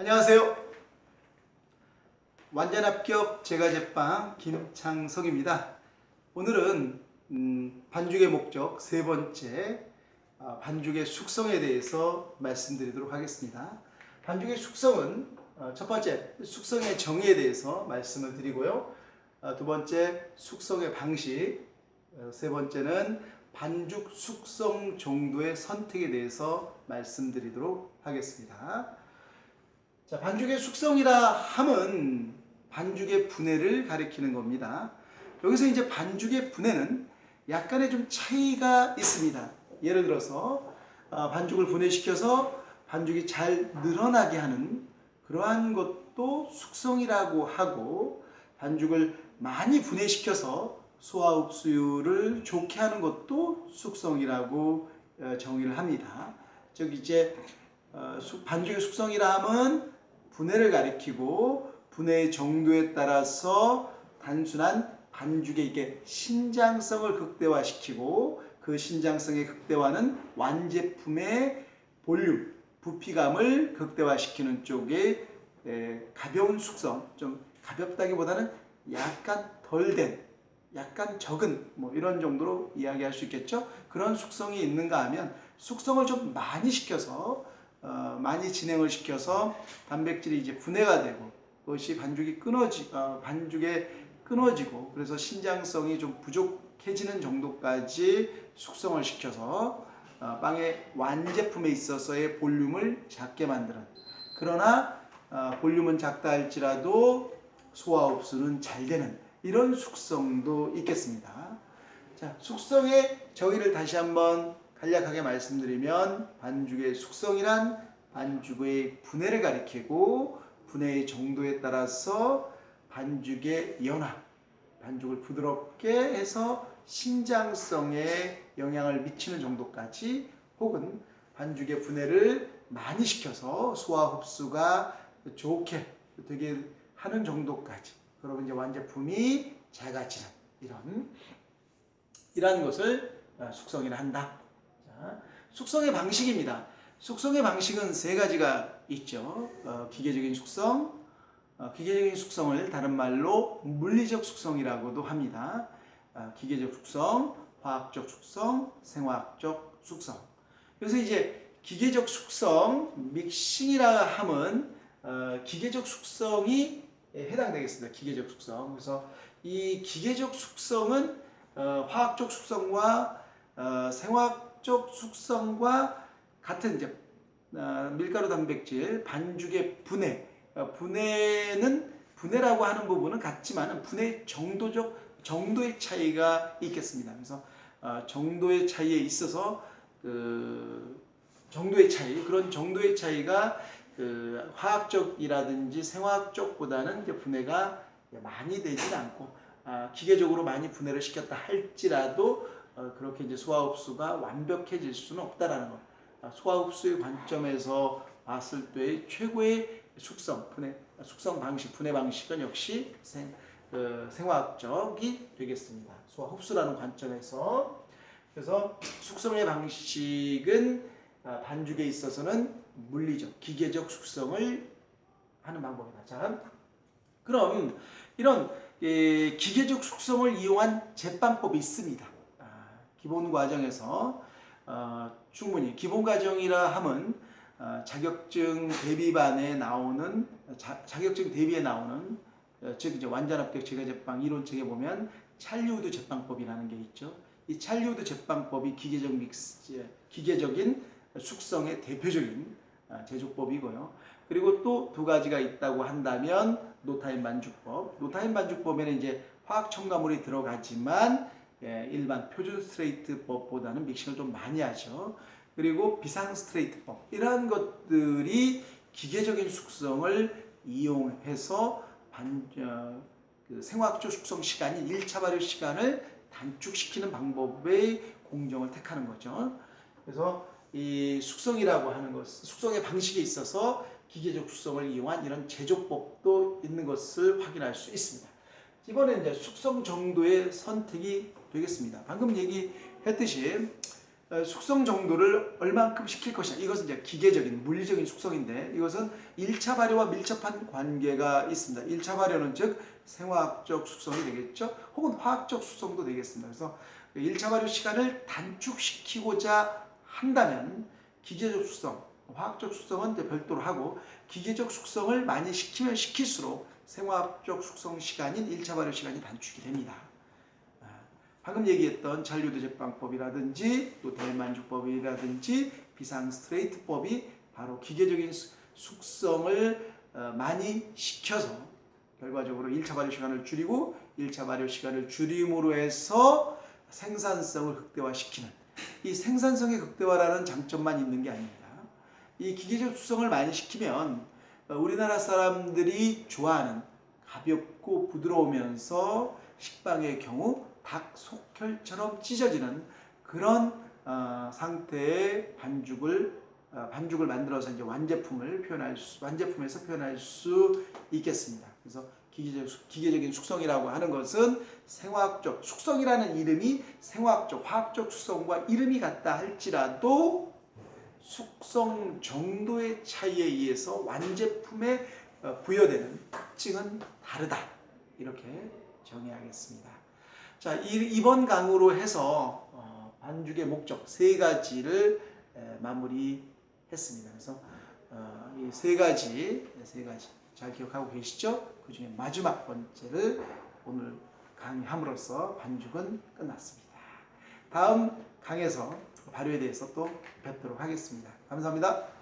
안녕하세요. 완전 합격 제과제빵 김창석입니다. 오늘은 음, 반죽의 목적 세 번째 아, 반죽의 숙성에 대해서 말씀드리도록 하겠습니다. 반죽의 숙성은 어, 첫 번째 숙성의 정의에 대해서 말씀을 드리고요. 아, 두 번째 숙성의 방식, 어, 세 번째는 반죽 숙성 정도의 선택에 대해서 말씀드리도록 하겠습니다. 자, 반죽의 숙성이라 함은 반죽의 분해를 가리키는 겁니다. 여기서 이제 반죽의 분해는 약간의 좀 차이가 있습니다. 예를 들어서 아, 반죽을 분해시켜서 반죽이 잘 늘어나게 하는 그러한 것도 숙성이라고 하고 반죽을 많이 분해시켜서 소화 흡수율을 좋게 하는 것도 숙성이라고 어, 정의를 합니다. 즉 이제 어, 수- 반죽의 숙성이라 함은 분해를 가리키고 분해의 정도에 따라서 단순한 반죽의 이게 신장성을 극대화시키고 그 신장성의 극대화는 완제품의 볼륨, 부피감을 극대화시키는 에, 가벼운 숙성, 좀 가볍다기보다는 약간 덜 된, 약간 적은 뭐 이런 정도로 이야기할 수 있겠죠. 그런 숙성이 있는가 하면 숙성을 좀 많이 시켜서 어, 많이 진행을 시켜서 단백질이 이제 분해가 되고 그것이 반죽이 끊어지 어, 반죽에 끊어지고 그래서 신장성이 좀 부족해지는 정도까지 숙성을 시켜서 어, 빵의 완제품에 있어서의 볼륨을 작게 만드는 그러나 어, 볼륨은 작다 할지라도 소화 흡수는 잘 되는 이런 숙성도 있겠습니다. 자, 숙성의 정의를 다시 한번 간략하게 말씀드리면 반죽의 숙성이란 반죽의 분해를 가리키고 분해의 정도에 따라서 반죽의 연화, 반죽을 부드럽게 해서 신장성에 영향을 미치는 정도까지 혹은 반죽의 분해를 많이 시켜서 소화 흡수가 좋게 되게 하는 정도까지 그러면 이제 완제품이 작아지는 이런 이러한 것을 어, 숙성이라 한다. 자, 숙성의 방식입니다. 숙성의 방식은 세 가지가 있죠. 어, 기계적인 숙성, 어, 기계적인 숙성을 다른 말로 물리적 숙성이라고도 합니다. 어, 기계적 숙성, 화학적 숙성, 생화학적 숙성. 그래서 이제 기계적 숙성, 믹싱이라 함은 어, 기계적 숙성이 해당되겠습니다. 기계적 숙성. 그래서 이 기계적 숙성은 어, 화학적 숙성과 어, 생화학적 숙성과 같은 이제 어, 밀가루 단백질 반죽의 분해 어, 분해는 분해라고 하는 부분은 같지만 분해 정도적 정도의 차이가 있겠습니다. 그래서 어, 정도의 차이에 있어서 그 정도의 차이 그런 정도의 차이가 그 화학적이라든지 생화학적보다는 이제 분해가 많이 되진 않고 아, 기계적으로 많이 분해를 시켰다 할지라도 어, 그렇게 이제 소화 흡수가 완벽해질 수는 없다라는 것. 아, 소화 흡수의 관점에서 봤을 때 최고의 숙성 분해 숙성 방식 분해 방식은 역시 생, 그 생화학적이 되겠습니다. 소화 흡수라는 관점에서 그래서 숙성의 방식은 아, 반죽에 있어서는 물리적 기계적 숙성을 하는 방법이다. 자, 그럼 이런 예, 기계적 숙성을 이용한 제빵법이 있습니다. 아, 기본 과정에서 어, 충분히 기본 과정이라 함은 어, 자격증 대비반에 나오는 자, 자격증 대비에 나오는 어, 즉 이제 완전 합격 제과제빵 이론책에 보면 찰리우드 제빵법이라는 게 있죠. 이 찰리우드 제빵법이 기계적 믹스 기계적인 숙성의 대표적인 아, 제조법이고요. 그리고 또 두 가지가 있다고 한다면 노타임 반죽법. 노타임 반죽법에는 이제 화학 첨가물이 들어가지만 예, 일반 표준 스트레이트 법보다는 믹싱을 좀 많이 하죠. 그리고 비상 스트레이트 법 이러한 것들이 기계적인 숙성을 이용해서 반, 어, 그 생화학적 숙성 시간이 1차 발효 시간을 단축시키는 방법의 공정을 택하는 거죠. 그래서 이 숙성이라고 하는 것, 숙성의 방식에 있어서 기계적 숙성을 이용한 이런 제조법도 있는 것을 확인할 수 있습니다. 이번에 이제 숙성 정도의 선택이 되겠습니다. 방금 얘기했듯이 어, 숙성 정도를 얼만큼 시킬 것이냐. 이것은 이제 기계적인 물리적인 숙성인데 이것은 1차 발효와 밀접한 관계가 있습니다. 1차 발효는 즉 생화학적 숙성이 되겠죠. 혹은 화학적 숙성도 되겠습니다. 그래서 1차 발효 시간을 단축시키고자 한다면 기계적 숙성, 화학적 숙성은 별도로 하고 기계적 숙성을 많이 시키면 시킬수록 생화학적 숙성 시간인 1차 발효 시간이 단축이 됩니다. 아, 방금 얘기했던 잔류도 제빵법이라든지 또 대만족법이라든지 비상 스트레이트법이 바로 기계적인 수- 숙성을 어, 많이 시켜서 결과적으로 1차 발효 시간을 줄이고 1차 발효 시간을 줄임으로 해서 생산성을 극대화시키는 이 생산성의 극대화라는 장점만 있는 게 아닙니다. 이 기계적 숙성을 많이 시키면 어, 우리나라 사람들이 좋아하는 가볍고 부드러우면서 식빵의 경우 닭 속혈처럼 찢어지는 그런 어, 상태의 반죽을 어, 반죽을 만들어서 이제 완제품을 표현할 수 완제품에서 표현할 수 있겠습니다. 그래서 기계적, 숙- 기계적인 숙성이라고 하는 것은 생화학적 숙성이라는 이름이 생화학적 화학적 숙성과 이름이 같다 할지라도 숙성 정도의 차이에 의해서 완제품에 어, 부여되는 특징은 다르다 이렇게 정의하겠습니다. 자 이, 이번 강으로 해서 어, 반죽의 목적 세 가지를 에, 마무리했습니다. 그래서 어, 이세 가지 세 가지 잘 기억하고 계시죠? 그 중에 마지막 번째를 오늘 강의함으로써 반죽은 끝났습니다. 다음 강에서 발효에 대해서 또 뵙도록 하겠습니다. 감사합니다.